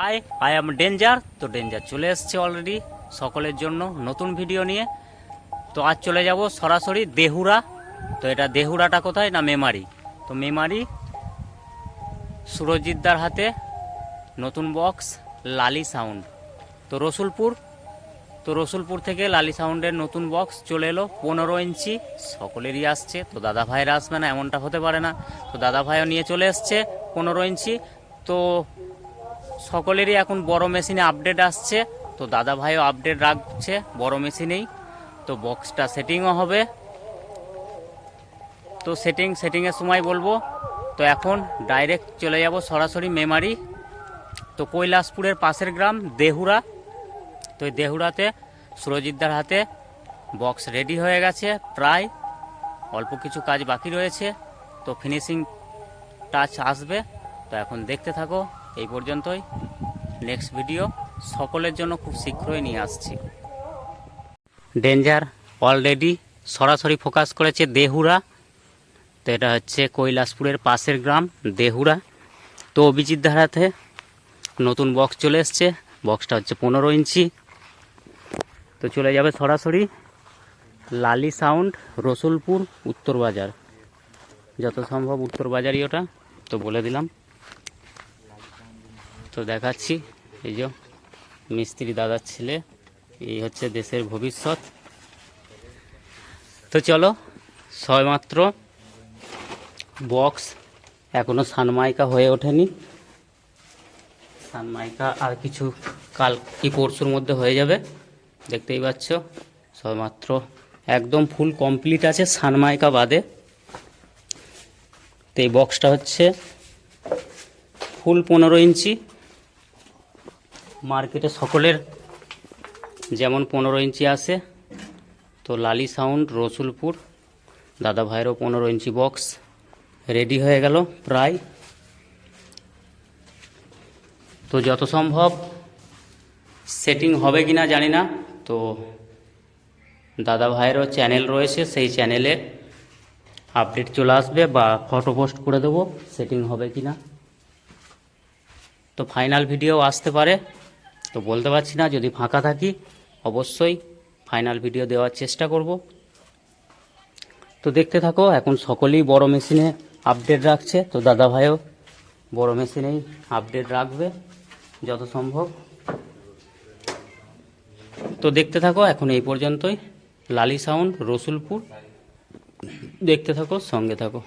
High I am danger তো danger চলে এসছে অলরেডি সকলের জন্য নতুন ভিডিও নিয়ে। তো আজ চলে যাব সরাসরি দেহুরা। তো এটা দেহুরাটা কোথায় না মেমারি? তো মেমারি সুরজিৎদার হাতে নতুন বক্স লালি সাউন্ড তো রসুলপুর তো রসুলপুর থেকে লালি সাউন্ডের নতুন বক্স চলে এলো পনেরো ইঞ্চি। সকলেরই আসছে। তো দাদা ভাইয়েরা আসবে না, এমনটা হতে পারে না। তো দাদা ভাইও নিয়ে চলে এসছে পনেরো ইঞ্চি। তো সকলেরই এখন বড় মেশিনে আপডেট আসছে। তো দাদা ভাইও আপডেট রাখছে, বড় মেশিনেই। তো বক্সটা সেটিংও হবে। তো সেটিং, সেটিংয়ের সময় বলব। তো এখন ডাইরেক্ট চলে যাব সরাসরি মেমারি। তো কৈলাসপুরের পাশের গ্রাম, দেহুরা। তো দেহুরাতে সুরজিৎদার হাতে বক্স রেডি হয়ে গেছে প্রায়। অল্প কিছু কাজ বাকি রয়েছে। তো ফিনিশিং টাচ আসবে। তো এখন দেখতে থাকো। এই পর্যন্তই। নেক্সট ভিডিও সকলের জন্য খুব শীঘ্রই নিয়ে আসছি। ডেঞ্জার অলরেডি সরাসরি ফোকাস করেছে দেহুরা। তো এটা হচ্ছে কৈলাসপুরের পাশের গ্রাম, দেহুরা। তো অভিজিৎ ধারাতে নতুন বক্স চলে এসছে। বক্সটা হচ্ছে পনেরো ইঞ্চি। তো চলে যাবে সরাসরি লালি সাউন্ড রসুলপুর উত্তর বাজার যত সম্ভব উত্তর বাজারই ওটা। তো বলে দিলাম। তো দেখাচ্ছি। এই যে মিস্ত্রি দাদার ছেলে, এই হচ্ছে দেশের ভবিষ্যৎ। তো চলো, সবেমাত্র বক্স এখনও সানমাইকা হয়ে ওঠেনি। সানমাইকা আর কিছু কাল কি পরশুর মধ্যে হয়ে যাবে, দেখতেই পাচ্ছ। সবেমাত্র একদম ফুল কমপ্লিট আছে সানমাইকা বাদে। তো এই বক্সটা হচ্ছে ফুল পনেরো ইঞ্চি। মার্কেটে সকলের যেমন পনেরো ইঞ্চি আসে তো লালি সাউন্ড, রসুলপুর, দাদা ভাইয়েরও পনেরো ইঞ্চি বক্স রেডি হয়ে গেল প্রায়। তো যত সম্ভব সেটিং হবে কি না জানি না, তো দাদা ভাইয়েরও চ্যানেল রয়েছে, সেই চ্যানেলে আপডেট চলে আসবে বা ফটো পোস্ট করে দেবো, সেটিং হবে কি না তো ফাইনাল ভিডিও আসতে পারে। তো বলতে পারছি না, যদি ফাঁকা থাকি অবশ্যই ফাইনাল ভিডিও দেওয়ার চেষ্টা করব। তো দেখতে থাকো, এখন সকলেই বড় মেশিনে আপডেট রাখছে। তো দাদা ভাইও বড় মেশিনেই আপডেট রাখবে, যত সম্ভব। তো দেখতে থাকো, এখন এই পর্যন্তই। লালি সাউন্ড, রসুলপুর। দেখতে থাকো, সঙ্গে থাকো।